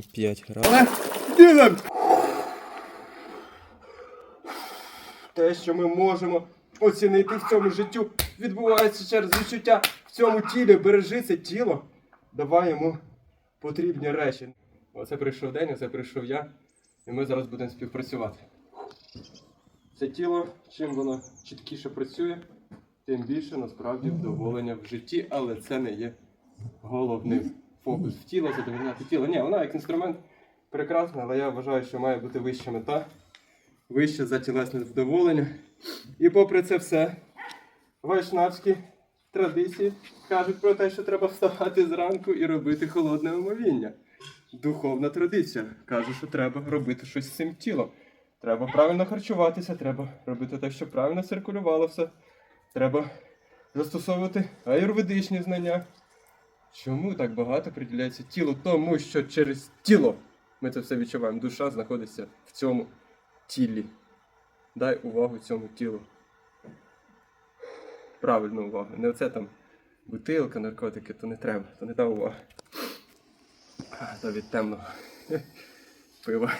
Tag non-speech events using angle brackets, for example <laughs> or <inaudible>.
5 грам. Але ділем! Те, що ми можемо оцінити в цьому життю, відбувається через відчуття в цьому тілі. Бережи це тіло. Давай йому потрібні речі. Оце прийшов день, оце прийшов я, і ми зараз будемо співпрацювати. Це тіло, чим воно чіткіше працює, тим більше насправді вдоволення в житті, але це не є головним. Фокус в тіло, задовольняти тіло. Ні, вона як інструмент прекрасна, але я вважаю, що має бути вища мета, вище за тілесне вдоволення. І попри це все, вайшнавські традиції кажуть про те, що треба вставати зранку і робити холодне омовіння. Духовна традиція каже, що треба робити щось з цим тілом. Треба правильно харчуватися, треба робити так, щоб правильно циркулювало все. Треба застосовувати аюрведичні знання. Чому так багато приділяється тілу? Тому що через тіло ми це все відчуваємо. Душа знаходиться в цьому тілі. Дай увагу цьому тілу. Правильну увагу. Не оце там бутилка, наркотики, то не треба, то не та увага. То від темного <laughs> пива.